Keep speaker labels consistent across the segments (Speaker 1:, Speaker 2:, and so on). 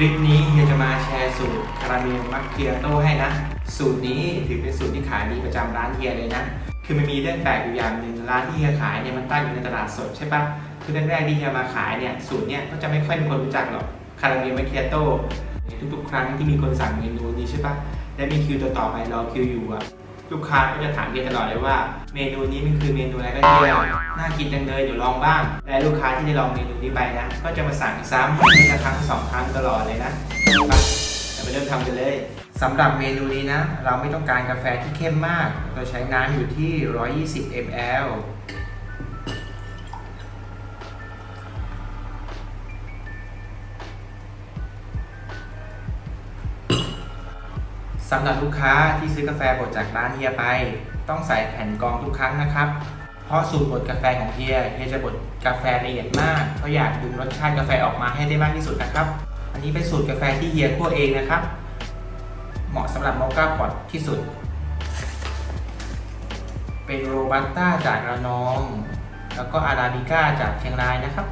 Speaker 1: คลิปนี้เฮียจะมาแชร์สูตรคาราเมลมัคเคียโต้ให้นะ สูตรนี้ถือเป็นสูตรที่ขายดีประจำร้านเฮียเลยนะ คือมันมีเรื่องแปลกอยู่อย่างหนึ่งร้านที่เฮียขายเนี่ยมันตั้งอยู่ในตลาดสดใช่ปะคือแรกๆที่เฮียมาขายเนี่ยสูตรเนี่ยก็จะไม่ค่อยมีคนรู้จักหรอกคาราเมลมัคเคียโต้ทุกๆครั้งที่มีคนสั่งเมนูนี้ใช่ปะและมีคิวต่อๆไปรอคิวอยู่อะ ลูกค้าก็จะถามเฮียตลอดเลยว่า เมนูนี้มันคือเมนูอะไรก็เฮียน่ากินจังเลยเดี๋ยวลองบ้าง และลูกค้าที่ได้ลองเมนูนี้ไปนะ ก็จะมาสั่งซ้ำทีละครั้งสองครั้งตลอดเลยนะไปเราไปเริ่มทำกันเลยสำหรับเมนูนี้นะ เราไม่ต้องการกาแฟที่เข้มมาก เราใช้น้ำอยู่ที่ 120 ml สำหรับลูกค้าที่ซื้อกาแฟบดจากร้านเฮียไป ต้องใส่แผ่นกรองทุกครั้งนะครับ เพราะสูตรบดกาแฟของเฮียเฮียจะบดกาแฟละเอียดมากเพราะอยากดึงรสชาติกาแฟออกมาให้ได้มากที่สุดนะครับ อันนี้เป็นสูตรกาแฟที่เฮียคั่วเองนะครับ เหมาะสำหรับโมก้าพอตที่สุด เป็นโรบัสต้าจากระนอง แล้วก็อาราบิก้าจากเชียงรายนะครับ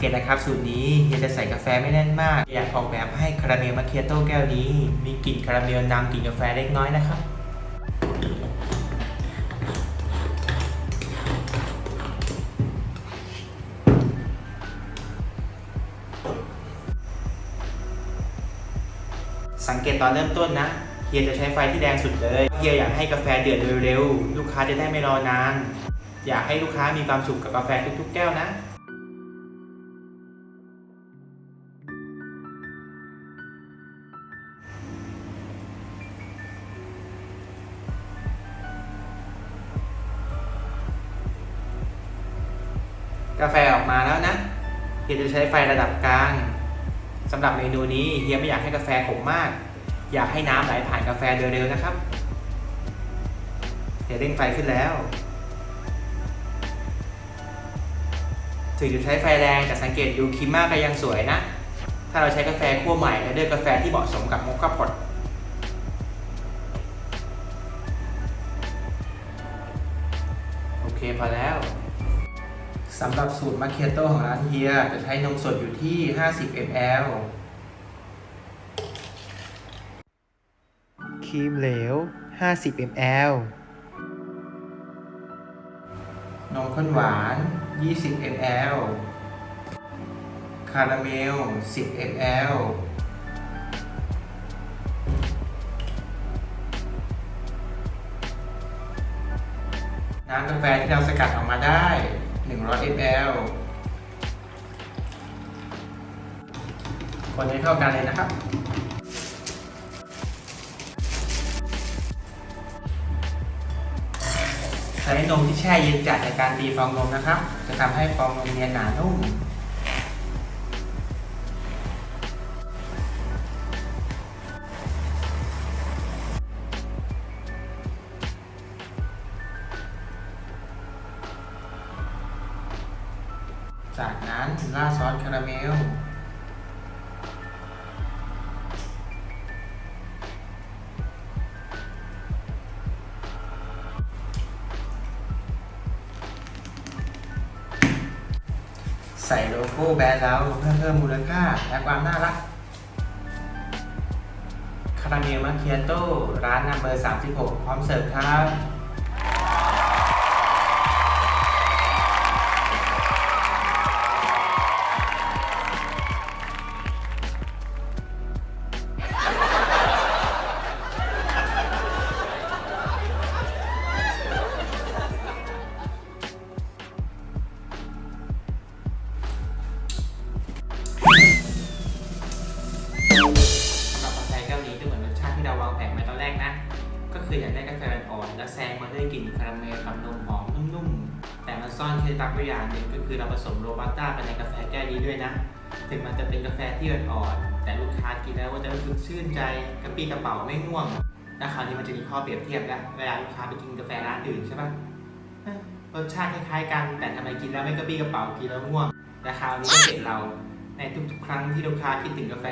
Speaker 1: เกตนะครับสูตรนี้เฮียจะใส่กาแฟไม่แน่นมาก อยากออกแบบให้คาราเมลมาเคียโต้แก้วนี้ มีกลิ่นคาราเมลนำกลิ่นกาแฟเล็กน้อยนะครับสังเกตตอนเริ่มต้นนะ เฮียจะใช้ไฟที่แรงสุดเลย เฮียอยากให้กาแฟเดือดเร็วๆ ลูกค้าจะได้ไม่รอนาน อยากให้ลูกค้ามีความสุขกับกาแฟทุกๆแก้วนะ กาแฟออกมาแล้วนะเฮียจะใช้ไฟระดับกลางสำหรับเมนูนี้เฮียไม่อยากให้กาแฟขมมาก อยากให้น้ำไหลผ่านกาแฟเร็วๆนะครับเฮียเร่งไฟขึ้นแล้วถึงจะใช้ไฟแรงแต่สังเกตดูคิมมาก็ยังสวยนะ ถ้าเราใช้กาแฟคั่วใหม่และเลือกกาแฟที่เหมาะสมกับโมคาพอตโอเคพอแล้ว สำหรับสูตรมาเคียโต้ของร้านเฮีย จะใช้นมสดอยู่ที่ 50 ml ครีมเหลว 50 ml นมข้นหวาน 20 ml คาราเมล 10 ml น้ำกาแฟที่เราสกัดออกมาได้ 100 ml คนให้เข้ากันเลยนะครับ ใช้นมที่แช่เย็นจัดในการตีฟองนมนะครับ จะทำให้ฟองนมเนียนหนานุ่ม จากนั้นราดซอสคาราเมล ใส่โลโก้แบรนด์เราเพื่อเพิ่มมูลค่าและความน่ารัก คาราเมลมาเคียโต้ร้านนัมเบอร์ 36 พร้อมเสิร์ฟครับ คืออยากได้กาแฟอ่อนแล้วแซงมาด้วยกลิ่นคาราเมลกับนมหอมนุ่มๆ แต่มันซ่อนเคล็ดลับไว้อย่างหนึ่งก็คือเราผสมโรบัสต้าไปในกาแฟแก้วนี้ด้วยนะ ถึงมันจะเป็นกาแฟที่อ่อนๆแต่ลูกค้ากินแล้วก็จะรู้สึกชื่นใจกระปี้กระเป๋าไม่ง่วงและคราวนี้มันจะมีข้อเปรียบเทียบแล้วเวลาลูกค้าไปกินกาแฟร้านอื่นใช่ปะรสชาติคล้ายๆกัน แต่ทำไมกินแล้วไม่กระปี้กระเป๋ากินแล้วง่วงแต่คราวนี้ก็เสร็จเราในทุกๆ ครั้งที่ลูกค้าคิดถึงกาแฟ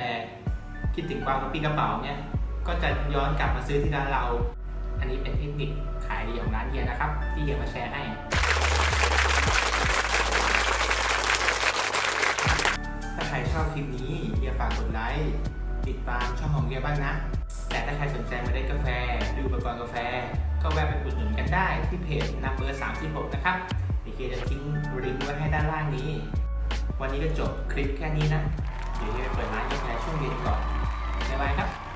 Speaker 1: คิดถึงความกระปี้กระเป๋าเนี่ยก็จะย้อนกลับมาซื้อที่ร้านเรา อันนี้เป็นเทคนิคขายดีของร้านเฮียนะครับ ที่เฮียมาแชร์ให้ ถ้าใครชอบคลิปนี้เฮียฝากกดไลค์ติดตามช่องของเฮียบ้างนะ แต่ถ้าใครสนใจมาได้กาแฟดูอุปกรณ์กาแฟ ก็แวะไปอุดหนุนกันได้ที่เพจนัมเบอร์สามสิบหกนะครับเดี๋ยวเฮียจะทิ้งลิงก์ไว้ให้ด้านล่างนี้ วันนี้ก็จบคลิปแค่นี้นะเดี๋ยวเฮียไปเปิดร้านกาแฟช่วงเย็นก่อนบ๊ายบายครับ